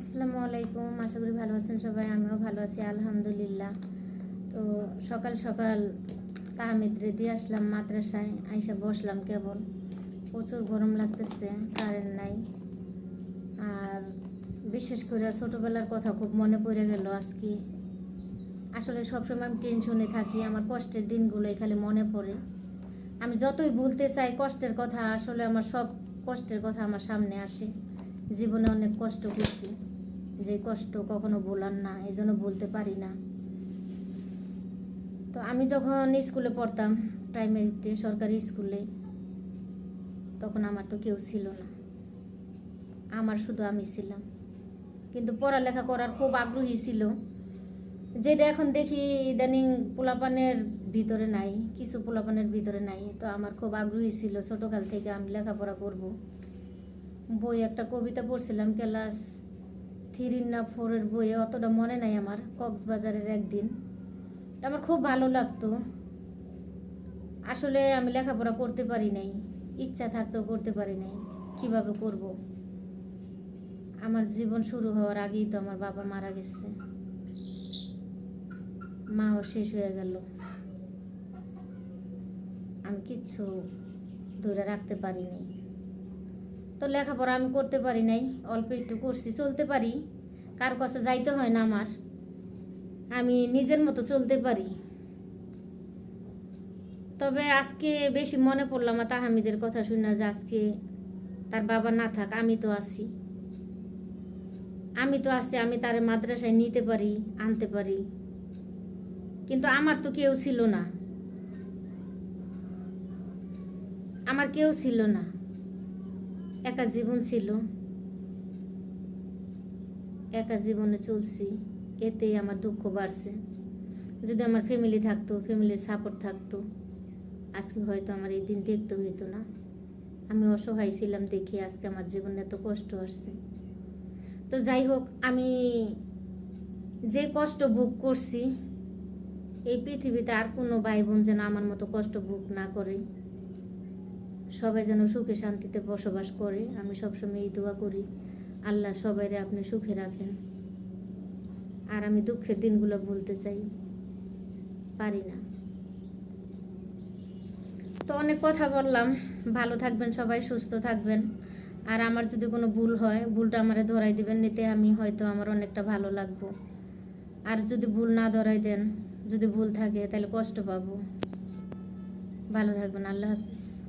আসসালামু আলাইকুম। আশা করি ভালো আছেন সবাই, আমিও ভালো আছি, আলহামদুলিল্লাহ। তো সকাল সকাল তাহমিদরে দিয়ে আসলাম মাদ্রাসায়, আইসা বসলাম কেবল। প্রচুর গরম লাগতেছে কারেন্ট নাই। আর বিশেষ করে ছোটোবেলার কথা খুব মনে পড়ে গেল আজকে। আসলে সবসময় আমি টেনশনে থাকি, আমার কষ্টের দিনগুলোই খালি মনে পড়ে। আমি যতই ভুলতে চাই, কষ্টের কথা আসলে আমার সব কষ্টের কথা আমার সামনে আসে। জীবনে অনেক কষ্ট করছি। যে কষ্ট কখনো বলার না, এই জন্য বলতে পারি না। তো আমি যখন স্কুলে পড়তাম প্রাইমারিতে সরকারি স্কুলে, তখন আমার তো কেউ ছিল না। আমার শুধু আমি ছিলাম। কিন্তু পড়ালেখা করার খুব আগ্রহী ছিল। যেটা এখন দেখি ইদানিং পোলাপানের ভিতরে নাই, কিছু পোলাপানের ভিতরে নাই, তো আমার খুব আগ্রহী ছিল। ছোটোকাল থেকে আমি লেখাপড়া করব। বই একটা কবিতা পড়ছিলাম ক্লাস থ্রি না ফোরের বইয়ে অতটা মনে নাই আমার, কক্সবাজারের একদিন। আমার খুব ভালো লাগতো। আসলে আমি লেখাপড়া করতে পারি নাই, ইচ্ছা থাকতেও করতে পারি নাই, কীভাবে করব? আমার জীবন শুরু হওয়ার আগেই তো আমার বাবা মারা গেছে। মাও শেষ হয়ে গেল। আমি কিচ্ছু ধরে রাখতে পারি নাই। তো লেখাপড়া আমি করতে পারি নাই, অল্প একটু করছি, চলতে পারি। কার কাছে যাইতে হয় না আমার। আমি নিজের মতো চলতে পারি। তবে আজকে বেশি মনে পড়ল আমার তাহামিদের কথা শুনে যে আজকে তার বাবা না থাক, আমি তো আছি। আমি তো আছি, আমি তার মাদ্রাসায় নিতে পারি, আনতে পারি। কিন্তু আমার তো কেউ ছিল না। আমার কেউ ছিল না। একা জীবন ছিল। একা জীবনে চলছি, এতেই আমার দুঃখ বাড়ছে। যদি আমার ফ্যামিলি থাকতো ফ্যামিলির সাপোর্ট থাকতো, আজকে হয়তো আমার এই দিন দেখতে হইতো না। আমি অসহায় ছিলাম দেখে আজকে আমার জীবনে এত কষ্ট আসছে। তো যাই হোক, আমি যে কষ্ট ভোগ করছি, এই পৃথিবীতে আর কোনো ভাই বোন যেন আমার মতো কষ্ট ভোগ না করে। সবাই যেন সুখে শান্তিতে বসবাস করে। আমি সবসময় এই দোয়া করি, আল্লাহ সবাইরে আপনি সুখে রাখেন। আর আমি দুঃখের দিনগুলো ভুলতে চাই, পারি না। তো অনেক কথা বললাম। ভালো থাকবেন সবাই, সুস্থ থাকবেন। আর আমার যদি কোনো ভুল হয়, ভুলটা আমারে ধরাই দিবেন, নিতে আমি হয়তো আমার অনেকটা ভালো লাগবো। আর যদি ভুল না ধরাই দেন, যদি ভুল থাকে, তাহলে কষ্ট পাবো। ভালো থাকবেন, আল্লাহ হাফিজ।